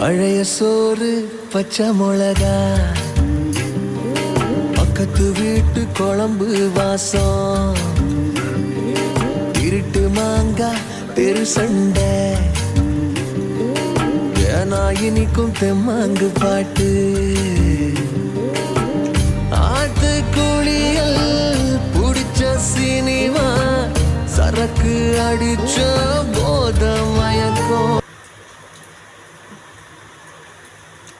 பழைய சோறு பச்சை மிளகா. பக்கத்து வீட்டு குழம்பு வாசம். இருட்டு மாங்கா தெரு சண்டை. ஏனா இனிக்கும் தெம்மாங்கு பாட்டு. ஆட்டு குளியல் புடிச்ச சினிமா. சரக்கு அடிச்ச